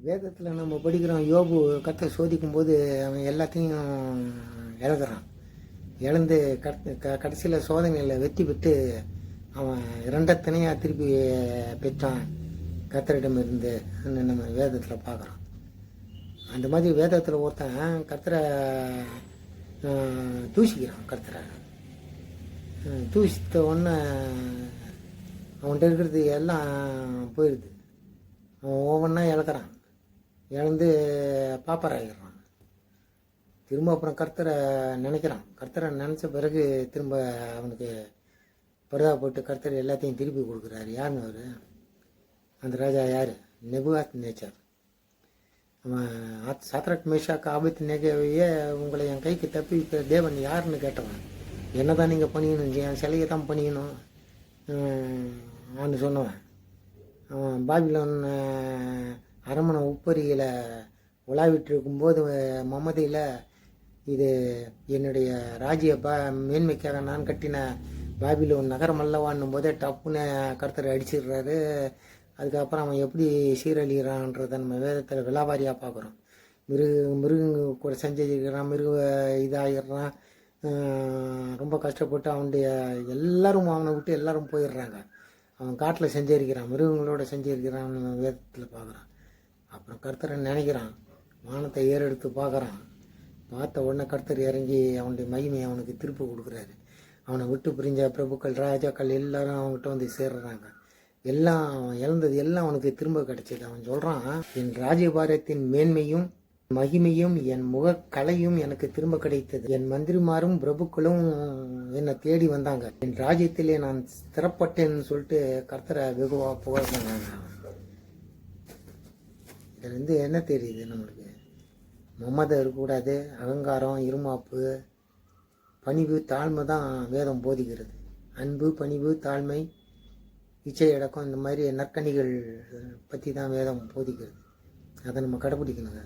வேதத்தில் நம்ம படிக்கிறோம் யோபு கத்தை சோதிக்கும் போது அவன் எல்லாத்தையும் இழக்கிறான் இழந்து கட் க கடைசியில் சோதனையில் வெற்றி பெற்று அவன் இரண்டத்தனையாக திருப்பி பெற்றான் கத்தரிடம் இருந்து நம்ம வேதத்தில் பார்க்குறோம். அந்த மாதிரி வேதத்தில் ஒருத்தன் கத்தரை தூசிக்கிறான் கத்தரை தூசித்த உடனே அவன்கிட்ட இருக்கிறது எல்லாம் போயிடுது அவன் ஒவ்வொன்றா இழக்கிறான் இழந்து பாப்பராகிடுறான் திரும்ப அப்புறம் கர்த்தரை நினைக்கிறான். கர்த்தரை நினச்ச பிறகு திரும்ப அவனுக்கு பரிதாபப்பட்டு கர்த்தர் எல்லாத்தையும் திருப்பி கொடுக்குறாரு. யாருன்னு அவர்? அந்த ராஜா யார்? நெபுகாத் நேச்சர் அவன் ஆத் சாத்ரக் மேஷாக்கு ஆபத்து நேகவையே உங்களை என் கைக்கு தப்பி இப்போ தேவன் யாருன்னு கேட்டவன். என்ன தான் நீங்கள் பண்ணிக்கணும் என் சிலையை தான் பண்ணிக்கணும். ஆன்னு சொன்னவன். அவன் பாபிலோன் அஹ், அரண்மனை உப்பரியில் உலாவிட்டு இருக்கும்போது மமதியில் இது என்னுடைய ராஜ்ய பா மேன்மைக்காக நான் கட்டின பாபிலோன் நகரம் அல்லவான்னும் போதே டப்புன்னு கருத்தரை அடிச்சிடுறாரு. அதுக்கப்புறம் அவன் எப்படி சீரழிகிறான்றதை நம்ம வேதத்தில் விலாவாரியாக பார்க்குறோம். மிருக மிருகங்க கூட செஞ்சிருக்கிறான் மிருக இதாகிடுறான் ரொம்ப கஷ்டப்பட்டு அவனுடைய எல்லாரும் அவனை விட்டு எல்லாரும் போயிடுறாங்க. அவன் காட்டில் செஞ்சிருக்கிறான் மிருகங்களோட செஞ்சிருக்கிறான் வேதத்தில் பார்க்குறான் அப்புறம் கர்த்தரை நினைக்கிறான்? வானத்தை ஏறெடுத்து பார்க்குறான். பார்த்த உடனே கர்த்தர் இறங்கி அவனுடைய மகிமையை அவனுக்கு திருப்பி கொடுக்குறாரு. அவனை விட்டு பிரிஞ்ச பிரபுக்கள் ராஜாக்கள் எல்லாரும் அவன்கிட்ட வந்து சேர்றாங்க. எல்லாம் அவன் இழந்தது எல்லாம் அவனுக்கு திரும்ப கிடைச்சது. அவன் சொல்கிறான் என் ராஜபாரத்தின் மேன்மையும் மகிமையும் என் முகக்கலையும் எனக்கு திரும்ப கிடைத்தது. என் மந்திரிமாரும் பிரபுக்களும் என்னை தேடி வந்தாங்க. என் ராஜ்யத்திலே நான் ஸ்திரப்பட்டேன்னு சொல்லிட்டு கர்த்தரை வெகுவாக புகழ்ந்தாங்க. இதுலேருந்து என்ன தெரியுது நம்மளுக்கு? மமதம் இருக்கக்கூடாது அகங்காரம் இருமாப்பு பணிவு தாழ்மை தான் வேதம் போதிக்கிறது. அன்பு பணிவு தாழ்மை இச்சை அடக்கம் இந்த மாதிரி நற்கனிகள் பற்றி தான் வேதம் போதிக்கிறது. அதை நம்ம கடைப்பிடிக்கணுங்க.